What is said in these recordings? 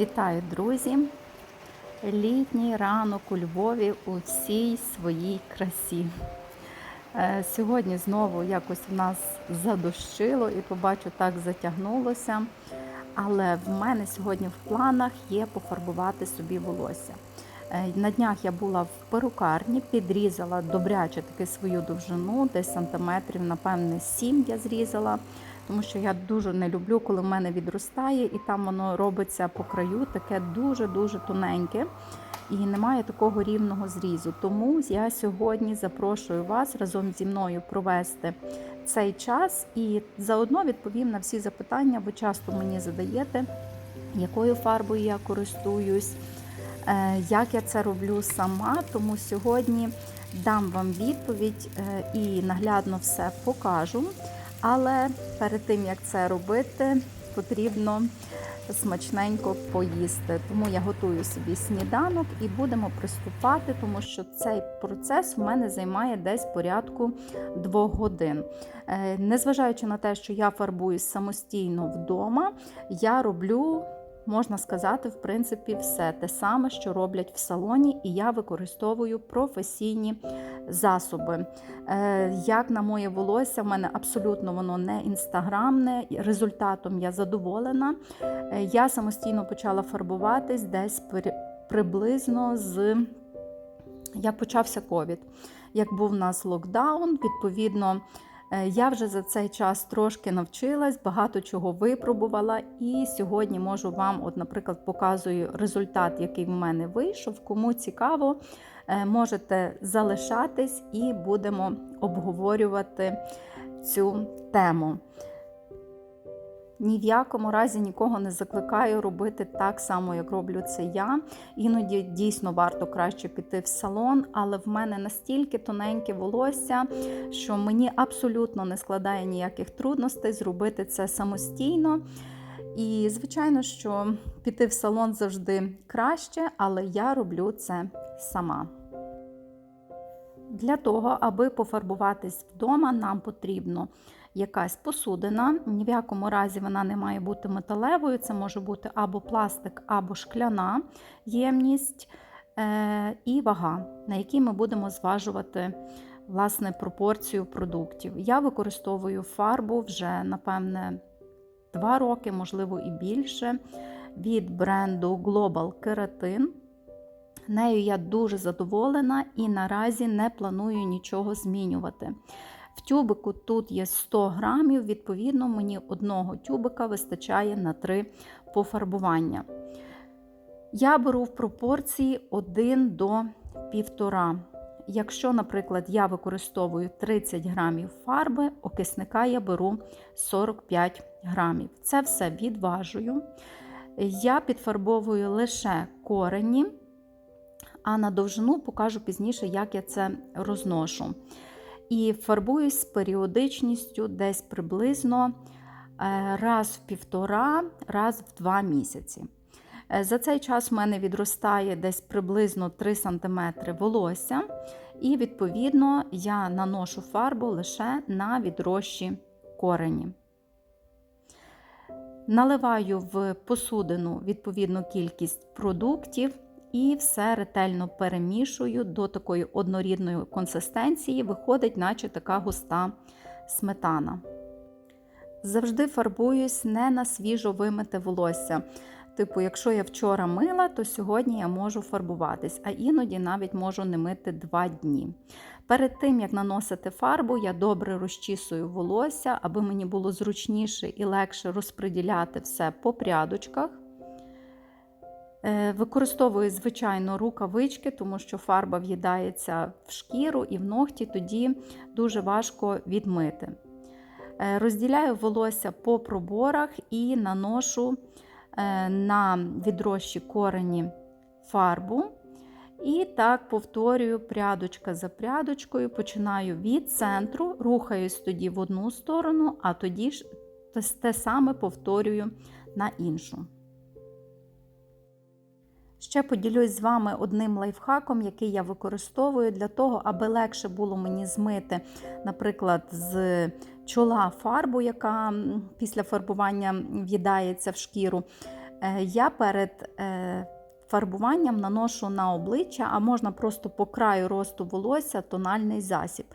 Вітаю, друзі! Літній ранок у Львові у всій своїй красі. Е, Сьогодні знову якось в нас задощило і побачу, так затягнулося. Але в мене сьогодні в планах є пофарбувати собі волосся. Е, На днях я була в перукарні, підрізала добряче таки свою довжину, десь сантиметрів, напевне, 7 я зрізала, тому що я дуже не люблю, коли в мене відростає, і там воно робиться по краю, таке дуже-дуже тоненьке. І немає такого рівного зрізу. Тому я сьогодні запрошую вас разом зі мною провести цей час і заодно відповім на всі запитання. Ви часто мені задаєте, якою фарбою я користуюсь, е, як я це роблю сама. Тому сьогодні дам вам відповідь е, і наглядно все покажу. Але перед тим як це робити, потрібно смачненько поїсти. Тому я готую собі сніданок і будемо приступати, тому що цей процес у мене займає десь порядку двох годин. Е, Незважаючи на те, що я фарбуюсь самостійно вдома, я роблю. Можна сказати, в принципі, все те саме, що роблять в салоні, і я використовую професійні засоби. Е, Як на моє волосся, в мене абсолютно воно не інстаграмне. Результатом я задоволена. Е, Я самостійно почала фарбуватись десь при- приблизно з як почався ковід. Як був у нас локдаун, відповідно. Е, Я вже за цей час трошки навчилась, багато чого випробувала, і сьогодні можу вам, от, наприклад, показую результат, який в мене вийшов. Кому цікаво, е, можете залишатись і будемо обговорювати цю тему. Ні в якому разі нікого не закликаю робити так само, як роблю це я. Іноді дійсно варто краще піти в салон, але в мене настільки тоненьке волосся, що мені абсолютно не складає ніяких трудностей зробити це самостійно. І, звичайно, що піти в салон завжди краще, але я роблю це сама. Для того, аби пофарбуватись вдома, нам потрібно якась посудина. Ні в якому разі вона не має бути металевою, це може бути або пластик, або шкляна ємність е- і вага, на якій ми будемо зважувати власне пропорцію продуктів. Я використовую фарбу вже, напевне, 2 роки, можливо, і більше, від бренду Global Keratin. Нею я дуже задоволена і наразі не планую нічого змінювати. В тюбику тут є 100 грамів, відповідно, мені одного тюбика вистачає на 3 пофарбування. Я беру в пропорції 1 до 1,5. Якщо, наприклад, я використовую 30 грамів фарби, окисника я беру 45 грамів. Це все відважую. Я підфарбовую лише корені, а на довжину покажу пізніше, як я це розношу. І фарбуюсь з періодичністю десь приблизно е, раз в півтора, раз в два місяці. Е, За цей час в мене відростає десь приблизно 3 см волосся, і, відповідно, я наношу фарбу лише на відрощі корені. Наливаю в посудину відповідну кількість продуктів і все ретельно перемішую до такої однорідної консистенції, виходить, наче така густа сметана. Завжди фарбуюсь не на свіжо вимите волосся. Типу, якщо я вчора мила, то сьогодні я можу фарбуватись, а іноді навіть можу не мити 2 дні. Перед тим, як наносити фарбу, я добре розчісую волосся, аби мені було зручніше і легше розподіляти все по прядочках. Е, Використовую, звичайно, рукавички, тому що фарба в'їдається в шкіру і в ногті, тоді дуже важко відмити. Е, Розділяю волосся по проборах і наношу е, на відрощі корені фарбу. І так повторюю прядочка за прядочкою, починаю від центру, рухаюсь тоді в одну сторону, а тоді ж те- те саме повторюю на іншу. Ще поділюсь з вами одним лайфхаком, який я використовую для того, аби легше було мені змити, наприклад, з чола фарбу, яка після фарбування в'їдається в шкіру. Е, Я перед е, фарбуванням наношу на обличчя, а можна просто по краю росту волосся тональний засіб.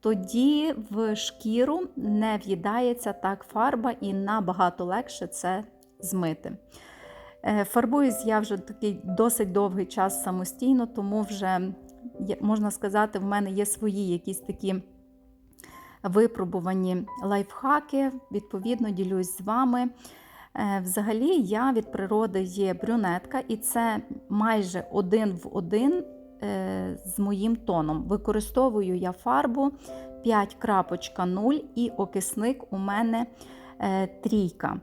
Тоді в шкіру не в'їдається так фарба і набагато легше це змити. Е, Фарбуюсь я вже такий досить довгий час самостійно, тому вже можна сказати, в мене є свої якісь такі випробувані лайфхаки. Відповідно, ділюсь з вами. Е, Взагалі, я від природи є брюнетка, і це майже один в один е, з моїм тоном. Використовую я фарбу 5.0 і окисник у мене трійка.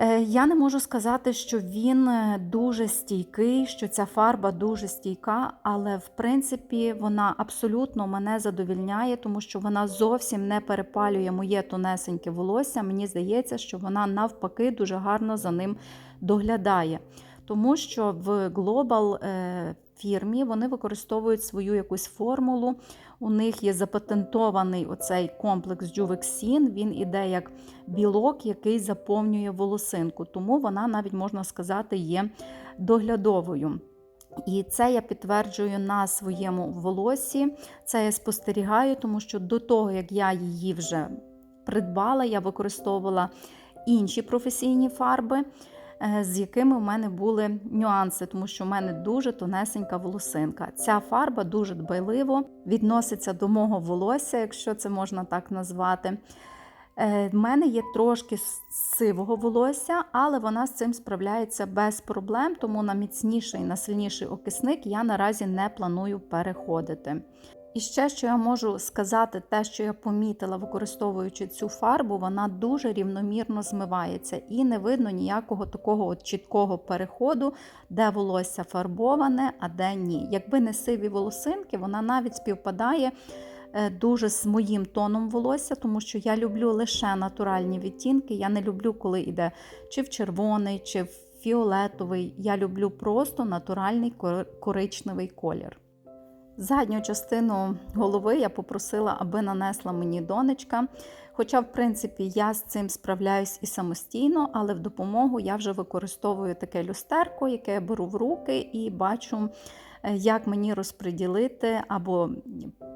Е, Я не можу сказати, що він е, дуже стійкий, що ця фарба дуже стійка, але в принципі вона абсолютно мене задовільняє, тому що вона зовсім не перепалює моє тонесеньке волосся. Мені здається, що вона навпаки дуже гарно за ним доглядає. Тому що в Global е, фірмі вони використовують свою якусь формулу. У них є запатентований оцей комплекс Juvexin, Він іде як білок, який заповнює волосинку. Тому вона навіть можна сказати є доглядовою. І це я підтверджую на своєму волосі. Це я спостерігаю, тому що до того, як я її вже придбала, я використовувала інші професійні фарби, з якими в мене були нюанси, тому що в мене дуже тонесенька волосинка. Ця фарба дуже дбайливо відноситься до мого волосся, якщо це можна так назвати. Е, В мене є трошки сивого волосся, але вона з цим справляється без проблем, тому на міцніший, на сильніший окисник я наразі не планую переходити. І ще, що я можу сказати, те, що я помітила, використовуючи цю фарбу, вона дуже рівномірно змивається і не видно ніякого такого от чіткого переходу, де волосся фарбоване, а де ні. Якби не сиві волосинки, вона навіть співпадає е, дуже з моїм тоном волосся, тому що я люблю лише натуральні відтінки. Я не люблю, коли йде чи в червоний, чи в фіолетовий. Я люблю просто натуральний коричневий колір. Задню частину голови я попросила, аби нанесла мені донечка. Хоча, в принципі, я з цим справляюсь і самостійно, але в допомогу я вже використовую таке люстерко, яке я беру в руки і бачу, е, як мені розподілити або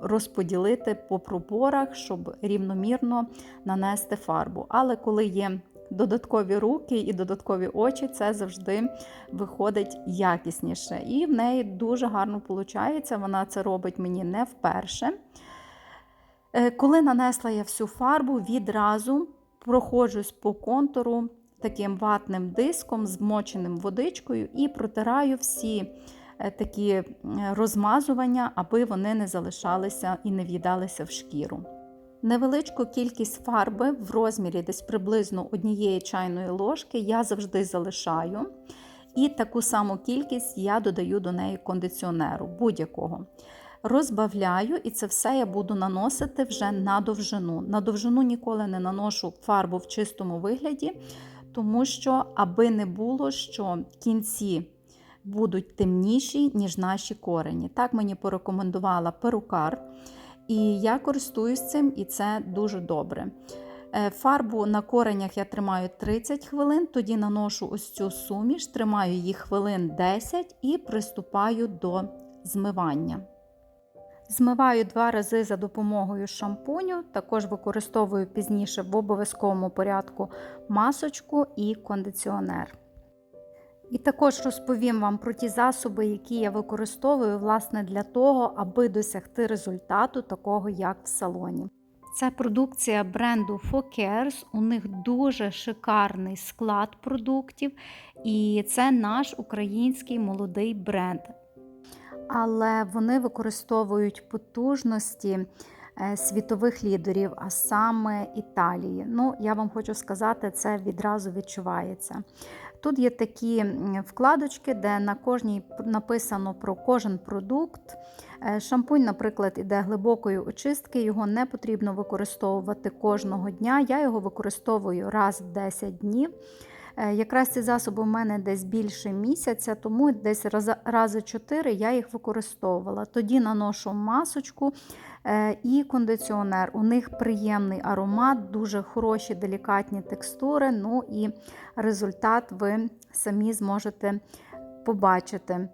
розподілити по проборах, щоб рівномірно нанести фарбу. Але коли є додаткові руки і додаткові очі, це завжди виходить якісніше. І в неї дуже гарно виходить. Вона це робить мені не вперше. Е, Коли нанесла я всю фарбу, відразу проходжусь по контуру таким ватним диском, змоченим водичкою, і протираю всі е, такі розмазування, аби вони не залишалися і не в'їдалися в шкіру. Невеличку кількість фарби в розмірі десь приблизно однієї чайної ложки я завжди залишаю. І таку саму кількість я додаю до неї кондиціонеру будь-якого. Розбавляю, і це все я буду наносити вже на довжину. На довжину ніколи не наношу фарбу в чистому вигляді, тому що, аби не було, що кінці будуть темніші, ніж наші корені. Так мені порекомендувала перукар. І я користуюсь цим, і це дуже добре. Е, Фарбу на коренях я тримаю 30 хвилин, тоді наношу ось цю суміш, тримаю її хвилин 10 і приступаю до змивання. Змиваю два рази за допомогою шампуню, також використовую пізніше в обов'язковому порядку масочку і кондиціонер. І також розповім вам про ті засоби, які я використовую власне для того, аби досягти результату, такого як в салоні. Це продукція бренду Fokers. У них дуже шикарний склад продуктів, і це наш український молодий бренд. Але вони використовують потужності е, світових лідерів, а саме Італії. Ну, я вам хочу сказати, це відразу відчувається. Тут є такі вкладочки, де на кожній написано про кожен продукт. Е, Шампунь, наприклад, іде глибокої очистки, його не потрібно використовувати кожного дня. Я його використовую раз в 10 днів. Е, Якраз ці засоби у мене десь більше місяця, тому десь раз- рази чотири я їх використовувала. Тоді наношу масочку е, і кондиціонер. У них приємний аромат, дуже хороші делікатні текстури. Ну і результат ви самі зможете побачити.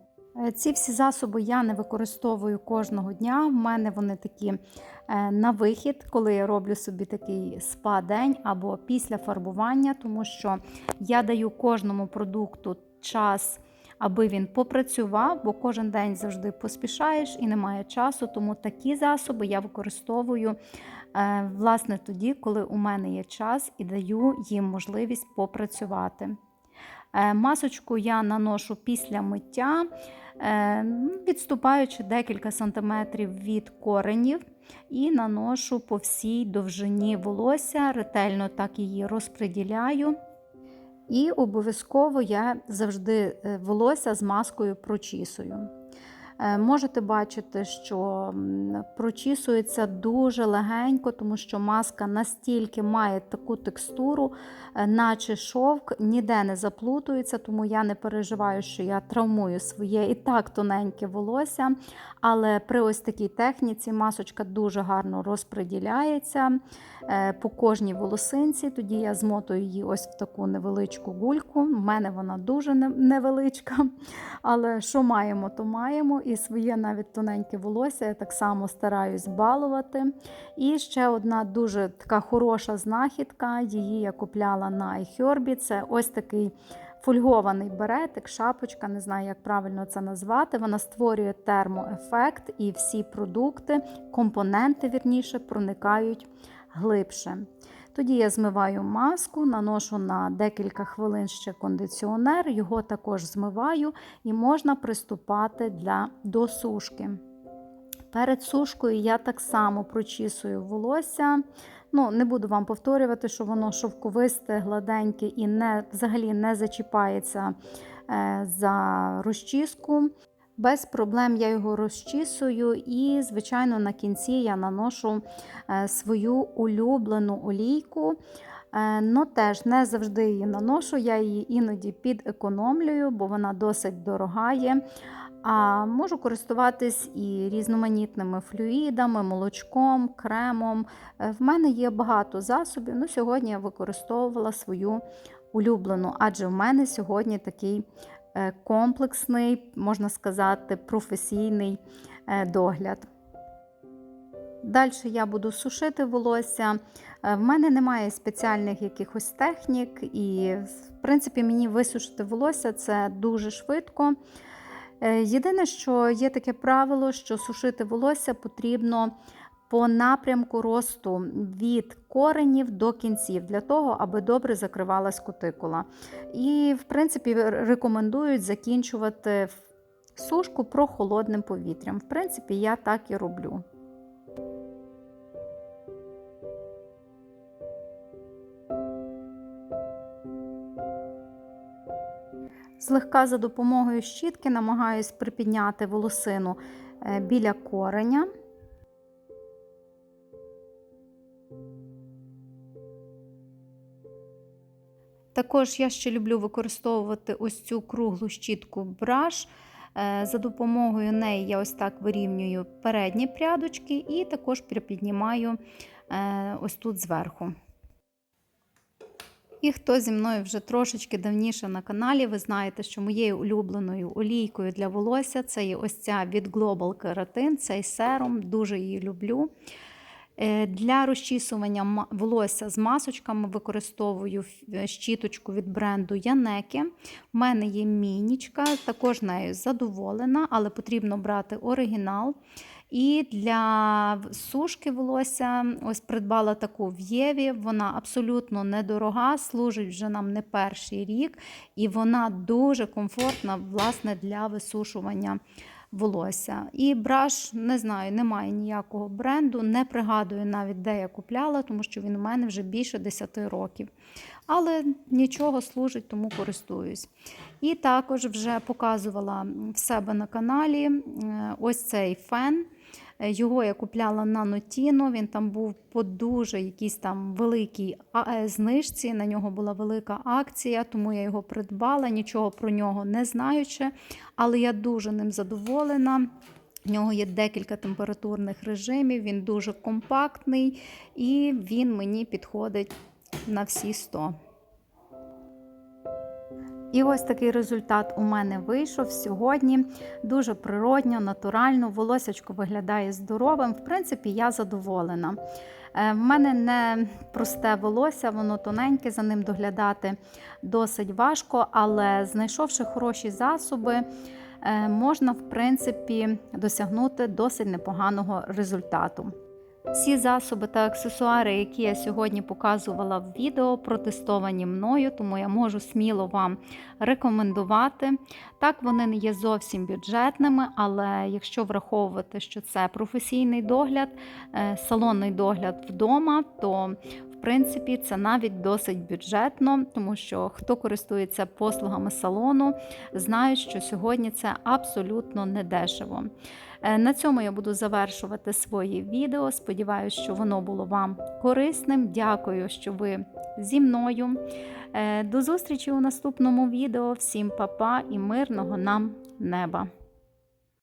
Е, Ці всі засоби я не використовую кожного дня. У мене вони такі е, на вихід, коли я роблю собі такий спа-день або після фарбування, тому що я даю кожному продукту час, аби він попрацював, бо кожен день завжди поспішаєш і немає часу. Тому такі засоби я використовую е, власне тоді, коли у мене є час, і даю їм можливість попрацювати. Е, Масочку я наношу після миття, е, відступаючи декілька сантиметрів від коренів, і наношу по всій довжині волосся, ретельно так її розподіляю. І обов'язково я завжди е, волосся з маскою прочісую. Е, Можете бачити, що прочісується дуже легенько, тому що маска настільки має таку текстуру, е, наче шовк, ніде не заплутується, тому я не переживаю, що я травмую своє і так тоненьке волосся. Але при ось такій техніці масочка дуже гарно розподіляється е, по кожній волосинці. Тоді я змотую її ось в таку невеличку гульку. У мене вона дуже невеличка. Але що маємо, то маємо. І своє навіть тоненьке волосся я так само стараюсь балувати. І ще одна дуже така хороша знахідка. Її я купляла на iHerb. Це ось такий фольгований беретик, шапочка, не знаю, як правильно це назвати. Вона створює термоефект, і всі продукти, компоненти вірніше, проникають глибше. Тоді я змиваю маску, наношу на декілька хвилин ще кондиціонер, його також змиваю і можна приступати для досушки. Перед сушкою я так само прочісую волосся. Ну, не буду вам повторювати, що воно шовковисте, гладеньке і не, взагалі не зачіпається е, за розчіску. Без проблем я його розчісую, і, звичайно, на кінці я наношу е, свою улюблену олійку. Е, Ну, теж не завжди її наношу, я її іноді підекономлюю, бо вона досить дорога є. А можу користуватись і різноманітними флюїдами, молочком, кремом. Е, В мене є багато засобів. Ну, сьогодні я використовувала свою улюблену, адже в мене сьогодні такий комплексний, можна сказати, професійний е, догляд. Далі я буду сушити волосся. Е, В мене немає спеціальних якихось технік, і, в принципі, мені висушити волосся це дуже швидко. Е, Єдине, що є таке правило, що сушити волосся потрібно по напрямку росту від коренів до кінців, для того, аби добре закривалась кутикула. І, в принципі, рекомендують закінчувати сушку прохолодним повітрям. В принципі, я так і роблю. Злегка за допомогою щітки намагаюсь припідняти волосину е, біля кореня. Також я ще люблю використовувати ось цю круглу щітку браш. Е, За допомогою неї я ось так вирівнюю передні прядочки і також припіднімаю е, ось тут зверху. І хто зі мною вже трошечки давніше на каналі, ви знаєте, що моєю улюбленою олійкою для волосся це є ось ця від Global Keratin, цей серум, дуже її люблю. Е, Для розчісування волосся з масочками використовую щіточку від бренду Янеки. У мене є мінічка, також нею задоволена, але потрібно брати оригінал. І для сушки волосся ось придбала таку в Єві. Вона абсолютно недорога, служить вже нам не перший рік, і вона дуже комфортна власне для висушування волосся. І браш, не знаю, немає ніякого бренду, не пригадую навіть, де я купляла, тому що він у мене вже більше 10 років. Але нічого служить, тому користуюсь. І також вже показувала в себе на каналі е, ось цей фен. Е, Його я купляла на Нотіно. Він там був по дуже якійсь там великій е, знижці. На нього була велика акція, тому я його придбала, нічого про нього не знаючи, але я дуже ним задоволена. В нього є декілька температурних режимів, він дуже компактний і він мені підходить на всі 100. І ось такий результат у мене вийшов сьогодні. Дуже природньо, натурально, волосячко виглядає здоровим. В принципі, я задоволена. Е, В мене не просте волосся, воно тоненьке, за ним доглядати досить важко, але знайшовши хороші засоби, е, можна, в принципі, досягнути досить непоганого результату. Всі засоби та аксесуари, які я сьогодні показувала в відео, протестовані мною, тому я можу сміло вам рекомендувати. Так, вони не є зовсім бюджетними, але якщо враховувати, що це професійний догляд, е, салонний догляд вдома, то в принципі це навіть досить бюджетно, тому що хто користується послугами салону, знають, що сьогодні це абсолютно недешево. Е, На цьому я буду завершувати своє відео. Сподіваюся, що воно було вам корисним. Дякую, що ви зі мною. Е, До зустрічі у наступному відео. Всім па-па і мирного нам неба!